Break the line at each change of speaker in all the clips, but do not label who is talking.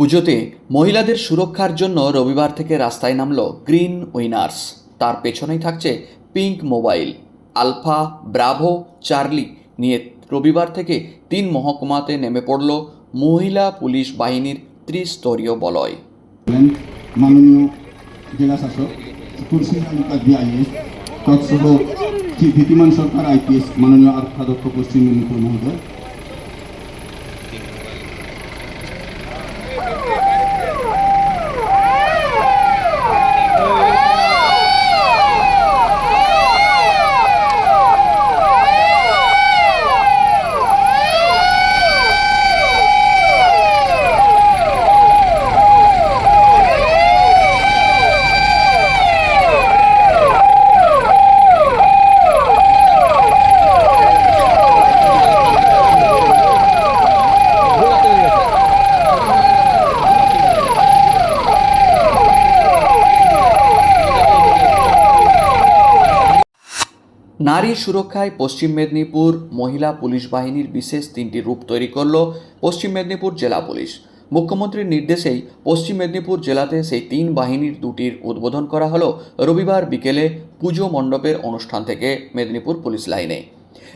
পুজোতে মহিলাদের সুরক্ষার জন্য রবিবার থেকে রাস্তায় নামল গ্রিন উইনার্স। তার পেছনেই থাকছে pink mobile. Alpha, bravo, charlie নিয়ে রবিবার থেকে তিন মহকুমাতে নেমে পড়ল মহিলা পুলিশ বাহিনীর ত্রিস্তরীয় বলয়।
মাননীয় জেলা শাসক সরকার আইপিএস মাননীয় আরক্ষাধ্যক্ষ পশ্চিম মেদিনীপুর মহোদয়
নারী সুরক্ষায় পশ্চিম মেদিনীপুর মহিলা পুলিশ বাহিনীর বিশেষ তিনটি রূপ তৈরি করল পশ্চিম মেদিনীপুর জেলা পুলিশ। মুখ্যমন্ত্রীর নির্দেশেই পশ্চিম মেদিনীপুর জেলাতে সেই তিন বাহিনীর দুটির উদ্বোধন করা হলো রবিবার বিকেলে পুজো মণ্ডপের অনুষ্ঠান থেকে মেদিনীপুর পুলিশ লাইনে।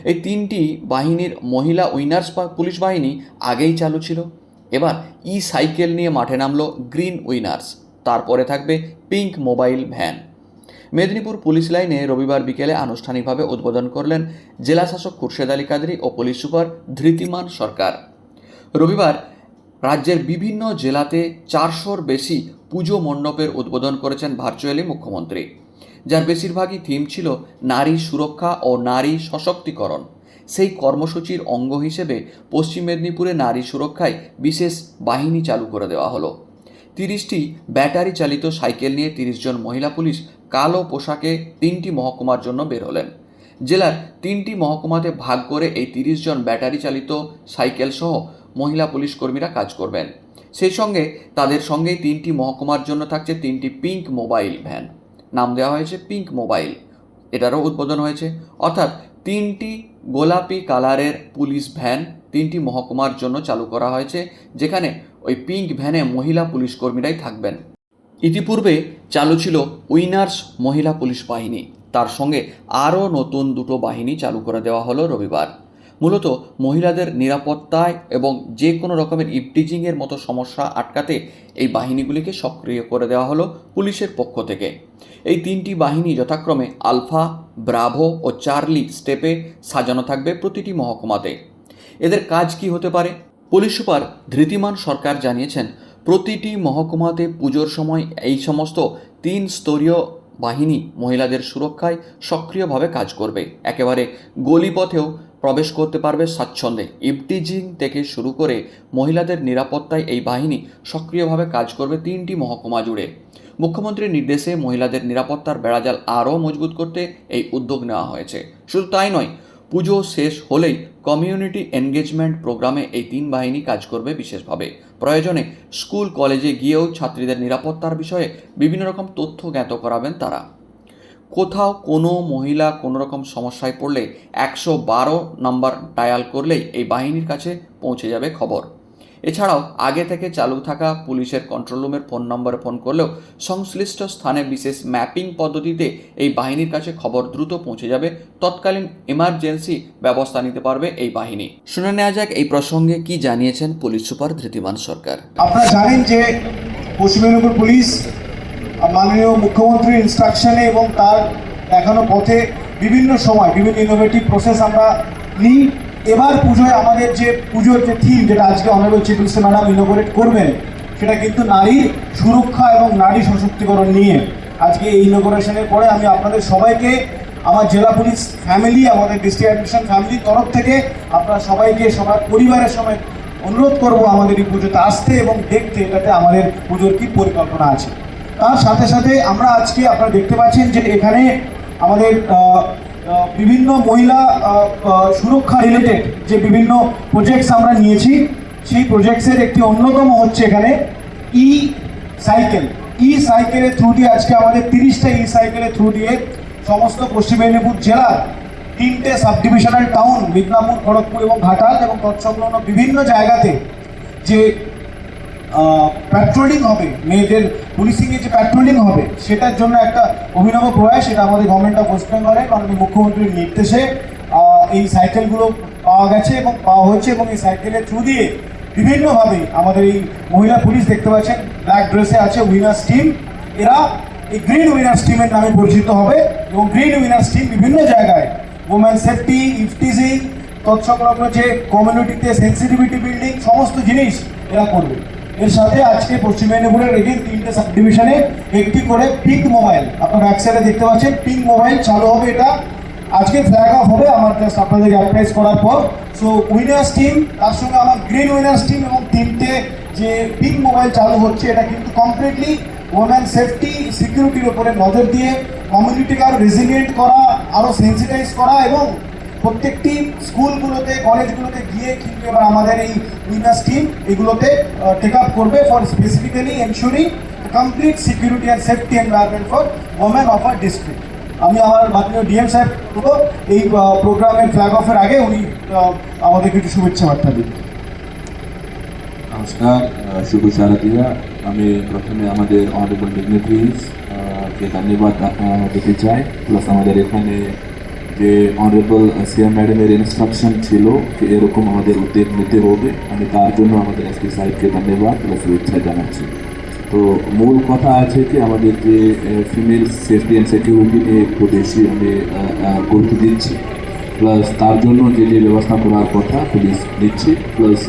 এই তিনটি বাহিনীর মহিলা উইনার্স পুলিশ বাহিনী আগেই চালু ছিল। এবার ই সাইকেল নিয়ে মাঠে নামলো গ্রিন উইনার্স। তারপরে থাকবে pink mobile van. Medinipur police লাইনে রবিবার বিকেলে আনুষ্ঠানিকভাবে উদ্বোধন করলেন জেলাশাসক খুরশেদ আলী কাদরি ও পুলিশ সুপার ধৃতিমান সরকার। রবিবার রাজ্যের বিভিন্ন জেলাতে চারশোর বেশি পুজো মণ্ডপের উদ্বোধন করেছেন ভার্চুয়ালি মুখ্যমন্ত্রী। যার বেশিরভাগই থিম ছিল নারী সুরক্ষা ও নারী সশক্তিকরণ। সেই কর্মসূচির অঙ্গ হিসেবে পশ্চিম মেদিনীপুরে নারী সুরক্ষায় বিশেষ বাহিনী চালু করে দেওয়া হলো। তিরিশটি ব্যাটারি চালিত সাইকেল নিয়ে তিরিশ জন মহিলা পুলিশ কালো পোশাকে তিনটি মহকুমার জন্য বের হলেন। জেলার তিনটি মহকুমাতে ভাগ করে এই তিরিশ জন ব্যাটারি চালিত সাইকেল সহ মহিলা পুলিশ কর্মীরা কাজ করবেন। সেই সঙ্গে তাদের সঙ্গেই তিনটি মহকুমার জন্য থাকছে তিনটি পিঙ্ক মোবাইল ভ্যান। নাম দেওয়া হয়েছে পিঙ্ক মোবাইল। এটারও উদ্বোধন হয়েছে। অর্থাৎ তিনটি গোলাপি কালারের পুলিশ ভ্যান তিনটি মহকুমার জন্য চালু করা হয়েছে, যেখানে ওই পিঙ্ক ভ্যানে মহিলা পুলিশ কর্মীরাই থাকবেন। ইতিপূর্বে চালু ছিল উইনার্স মহিলা পুলিশ বাহিনী। তার সঙ্গে আরও নতুন দুটো বাহিনী চালু করে দেওয়া হলো রবিবার। মূলত মহিলাদের নিরাপত্তায় এবং যে কোনো রকমের ইপটিজিংয়ের মতো সমস্যা আটকাতে এই বাহিনীগুলিকে সক্রিয় করে দেওয়া হলো পুলিশের পক্ষ থেকে। এই তিনটি বাহিনী যথাক্রমে আলফা, ব্রাভো ও চার্লি স্টেপে সাজানো থাকবে প্রতিটি মহকুমাতে। এদের কাজ কি হতে পারে? পুলিশ সুপার ধৃতিমান সরকার জানিয়েছেন প্রতিটি মহকুমাতে পুজোর সময় এই সমস্ত তিন স্তরীয় বাহিনী মহিলাদের সুরক্ষায় সক্রিয়ভাবে কাজ করবে। একেবারে গলিপথেও প্রবেশ করতে পারবে স্বাচ্ছন্দ্যে। ইপটিজিং থেকে শুরু করে মহিলাদের নিরাপত্তায় এই বাহিনী সক্রিয়ভাবে কাজ করবে তিনটি মহকুমা জুড়ে। মুখ্যমন্ত্রীর নির্দেশে মহিলাদের নিরাপত্তার বেড়াজাল আরও মজবুত করতে এই উদ্যোগ নেওয়া হয়েছে। শুধু তাই নয় পুজো শেষ হলেই কমিউনিটি এনগেজমেন্ট প্রোগ্রামে এই তিন বাহিনী কাজ করবে বিশেষভাবে। প্রয়োজনে স্কুল কলেজে গিয়েও ছাত্রীদের নিরাপত্তার বিষয়ে বিভিন্ন রকম তথ্য জ্ঞাত করাবেন তারা। কোথাও কোনো মহিলা কোনো রকম সমস্যায় পড়লে একশো বারো নম্বর ডায়াল করলেই এই বাহিনীর কাছে পৌঁছে যাবে খবর। এছাড়াও আগে থেকে চালু থাকা পুলিশের কন্ট্রোল রুমের ফোন নম্বরে ফোন করলেও সংশ্লিষ্ট স্থানে বিশেষ ম্যাপিং পদ্ধতিতে এই বাহিনীর কাছে খবর দ্রুত পৌঁছে যাবে, তৎকালীন এমার্জেন্সি ব্যবস্থা নিতে পারবে এই বাহিনী। শুনে নেওয়া যাক এই প্রসঙ্গে কি জানিয়েছেন পুলিশ সুপার ধৃতিমান সরকার।
আপনারা জানেন যে পশ্চিম মেদিনীপুর পুলিশ, মাননীয় মুখ্যমন্ত্রীর ইনস্ট্রাকশনে এবং তার দেখানো পথে বিভিন্ন সময় বিভিন্ন ইনোভেটিভ প্রসেস আমরা নিই। এবার পুজোয় আমাদের যে পুজোর যে থিম যেটা আজকে honourable chief minister madam innovate করবেন, সেটা কিন্তু নারীর সুরক্ষা এবং নারী সশক্তিকরণ নিয়ে। আজকে এই ইনোগ্রেশনের পরে আমি আপনাদের সবাইকে, আমার জেলা পুলিশ ফ্যামিলি আমাদের ডিস্ট্রিক্ট অ্যাডমিশন ফ্যামিলির তরফ থেকে আপনারা সবাইকে, সবার পরিবারের সময় অনুরোধ করব আমাদের এই পুজোতে আসতে এবং দেখতে এটাতে আমাদের পুজোর কী পরিকল্পনা আছে। তার সাথে সাথে আমরা আজকে আপনারা দেখতে পাচ্ছেন যে এখানে আমাদের বিভিন্ন মহিলা সুরক্ষা রিলেটেড যে বিভিন্ন প্রজেক্টস আমরা নিয়েছি, সেই প্রজেক্টসের একটি অন্যতম হচ্ছে এখানে ই সাইকেল ই সাইকেলের থ্রু দিয়ে আজকে আমাদের তিরিশটা ই সাইকেলের থ্রু দিয়ে সমস্ত পশ্চিম মেদিনীপুর জেলার তিনটে sub divisional town Midnapore Kharagpur এবং ঘাটাল এবং তৎসংলগ্ন বিভিন্ন জায়গাতে যে
প্যাট্রোলিং হবে, মেয়েদের পুলিশিংয়ে যে প্যাট্রোলিং হবে, সেটার জন্য একটা অভিনব প্রয়াস সেটা আমাদের গভর্নমেন্ট অফ ওয়েস্ট বেঙ্গলে মাননীয় মুখ্যমন্ত্রীর নির্দেশে এই সাইকেলগুলো পাওয়া গেছে এবং পাওয়া হয়েছে এবং এই সাইকেলের থ্রু দিয়ে বিভিন্নভাবে আমাদের এই মহিলা পুলিশ দেখতে পাচ্ছেন ব্ল্যাক ড্রেসে আছে উইনার্স টিম এরা এই গ্রিন উইনার্স টিমের নামে পরিচিত হবে এবং গ্রিন উইনার্স টিম বিভিন্ন জায়গায় ওমেন সেফটি ইফটিজি তৎসংলগ্ন যে কমিউনিটিতে সেন্সিটিভিটি বিল্ডিং সমস্ত জিনিস এরা করবে। এর সাথে আজকে পশ্চিম মেদিনীপুরের এগেন তিনটে সাব ডিভিশনে একটি করে পিঙ্ক মোবাইল। আপনার ব্যাক সাইডে দেখতে পাচ্ছেন, পিঙ্ক মোবাইল চালু হবে এটা। আজকে ফ্ল্যাগ অফ হবে, আমার জাস্ট আপনাদেরকে অ্যাডভাইস করার পর। সো উইনার্স টিম তার সঙ্গে আমার গ্রিন উইনার্স টিম এবং তিনটে যে পিঙ্ক মোবাইল চালু হচ্ছে, এটা কিন্তু কমপ্লিটলি ওমেন সেফটি সিকিউরিটির উপরে নজর দিয়ে কমিউনিটিকে আরও রেজিলিয়েন্ট করা আরও সেন্সিটাইজ করা এবং প্রত্যেকটি স্কুলগুলোতে, কলেজগুলোতে গিয়ে কিন্তু এবার আমাদের এই উইনার্স টিম এগুলোতে টেক আপ করবে for specifically ensuring complete security and safety environment for women of our district আমি আমার মাননীয় ডিএম সাহেব এই প্রোগ্রামের ফ্ল্যাগ অফের আগে উনি আমাদের কিছু শুভেচ্ছা বার্তা দিন
নমস্কার শুভ শারদীয়া। আমি প্রথমে আমাদের অনারেবল ডিগনিটারিজ কে ধন্যবাদ দিতে চাই প্লাস আমাদের এখানে যে অনারেবল সিএম ম্যাডামের ইনস্ট্রাকশন ছিল যে এরকম আমাদের উদ্যোগ নিতে হবে। আমি তার জন্য আমাদের এসপি সাহেবকে ধন্যবাদ প্লাস শুভেচ্ছা জানাচ্ছি। তো মূল কথা আছে কি আমাদের যে ফিমেল সেফটি অ্যান্ড সিকিউরিটি নিয়ে একটু বেশি আমি আহ, আহ, গুরুত্ব দিচ্ছি। প্লাস তার জন্য যে যে ব্যবস্থা করার কথা পুলিশ দিচ্ছে প্লাস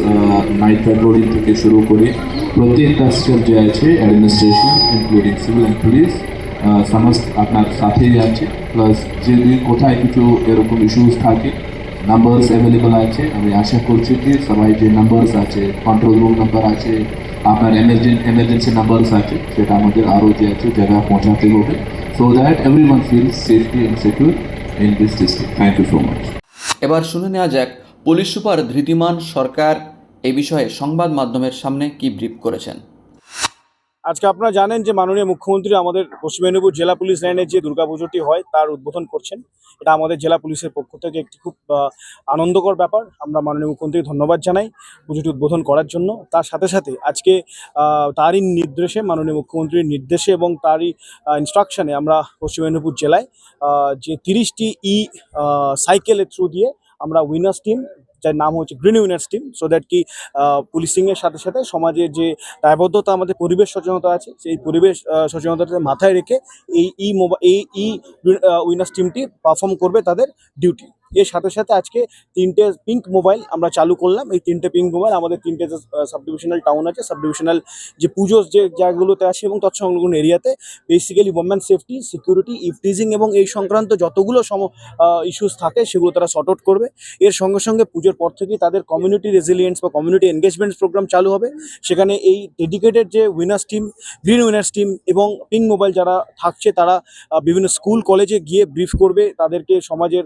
নাইট প্যাট্রোলিং থেকে শুরু করে প্রত্যেকটা স্টেপ যে আছে administration including civil and police সমস্ত আপনার সাথেই আছে। প্লাস যদি কোথায় কিছু এরকম ইস্যুস থাকে নাম্বারস অ্যাভেলেবল আছে। আমি আশা করছি যে সবাই যে নাম্বারস আছে কন্ট্রোল রুম নাম্বার আছে, আপনার এমার্জেন্সি এমার্জেন্সি নাম্বারস আছে, সেটা আমাদের আরও যে আছে জায়গা পৌঁছাতে হবে। So that every one feel safety and secure in this district thank you so much
এবার শুনে নেওয়া যাক, পুলিশ সুপার ধৃতিমান সরকার এ বিষয়ে সংবাদ মাধ্যমের সামনে কি ব্রিফ করেছেন।
আজকে আপনারা জানেন যে মাননীয় মুখ্যমন্ত্রী আমাদের পশ্চিম মেদিনীপুর জেলা পুলিশ লাইনে যে দুর্গাপুজোটি হয়, তার উদ্বোধন করছেন। এটা আমাদের জেলা পুলিশের পক্ষ থেকে একটি খুব আনন্দকর ব্যাপার। আমরা মাননীয় মুখ্যমন্ত্রীকে ধন্যবাদ জানাই পুজোটি উদ্বোধন করার জন্য। তার সাথে সাথে আজকে তারই নির্দেশে, মাননীয় মুখ্যমন্ত্রীর নির্দেশে এবং তারই ইনস্ট্রাকশনে আমরা পশ্চিম মেদিনীপুর জেলায় যে তিরিশটি ই সাইকেলের থ্রু দিয়ে আমরা উইনার্স টিম যার নাম হচ্ছে green winners team so that কি পুলিশিংয়ের সাথে সাথে সমাজের যে দায়বদ্ধতা, আমাদের পরিবেশ সচেতনতা আছে, সেই পরিবেশ সচেতনতাটা মাথায় রেখে এই ই মোবাইল এই ই উইনার্স টিমটি পারফর্ম করবে তাদের ডিউটি এর সাথে সাথে আজকে তিনটে পিঙ্ক মোবাইল আমরা চালু করলাম। এই তিনটে পিঙ্ক মোবাইল আমাদের তিনটে যে সাব ডিভিশনাল টাউন আছে সাব ডিভিশনাল যে পুজোর যে জায়গাগুলোতে আছে এবং তৎসংলগ্ন এরিয়াতে basically women safety security eve teasing এবং এই সংক্রান্ত যতগুলো সম ইস্যুস থাকে সেগুলো তারা সর্ট আউট করবে। এর সঙ্গে সঙ্গে পুজোর পর থেকেই তাদের কমিউনিটি রেজিলিয়েন্স বা কমিউনিটি এনগেজমেন্ট প্রোগ্রাম চালু হবে। সেখানে এই ডেডিকেটেড যে winners team green winners team এবং পিঙ্ক মোবাইল যারা থাকছে তারা বিভিন্ন স্কুল কলেজে গিয়ে ব্রিফ করবে। তাদেরকে সমাজের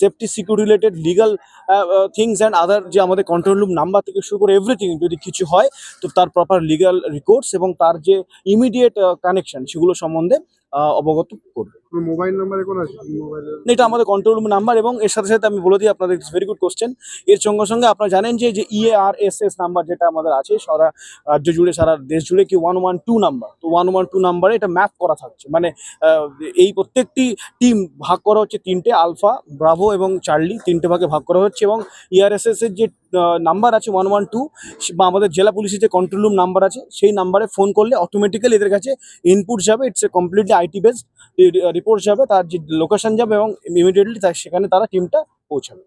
safety security related legal things and other যে আমাদের কন্ট্রোল রুম নাম্বার থেকে শুরু করে এভরিথিং যদি কিছু হয়, তো তার প্রপার লিগাল রিকোর্স এবং তার যে ইমিডিয়েট কানেকশন সেগুলো সম্বন্ধে অবগত করবে।
মোবাইল নাম্বারে কোন আছে?
এটা আমাদের কন্ট্রোল রুম নাম্বার এবং এর সাথে সাথে আমি বলে দিই আপনাদের ভেরি গুড কোশ্চেন এর সঙ্গে সঙ্গে আপনারা জানেন যে যে ইএআর এস এস নাম্বার যেটা আমাদের আছে সারা রাজ্য জুড়ে সারা দেশ জুড়ে কি ওয়ান ওয়ান টু নাম্বার তো ওয়ান ওয়ান টু নাম্বারে এটা ম্যাপ করা থাকছে। মানে এই প্রত্যেকটি টিম ভাগ করা হচ্ছে তিনটে আলফা ব্রাভো এবং চার্লি তিনটে ভাগে ভাগ করা হচ্ছে এবং ইআরএসএস এর যে নাম্বার আছে ওয়ান ওয়ান টু বা আমাদের জেলা পুলিশের যে কন্ট্রোল রুম নাম্বার আছে, সেই নাম্বারে ফোন করলে অটোমেটিক্যালি এদের কাছে ইনপুট যাবে it's a completely IT based report যাবে, তার যে লোকেশন যাবে এবং ইমিডিয়েটলি সেখানে তারা টিমটা পৌঁছাবে।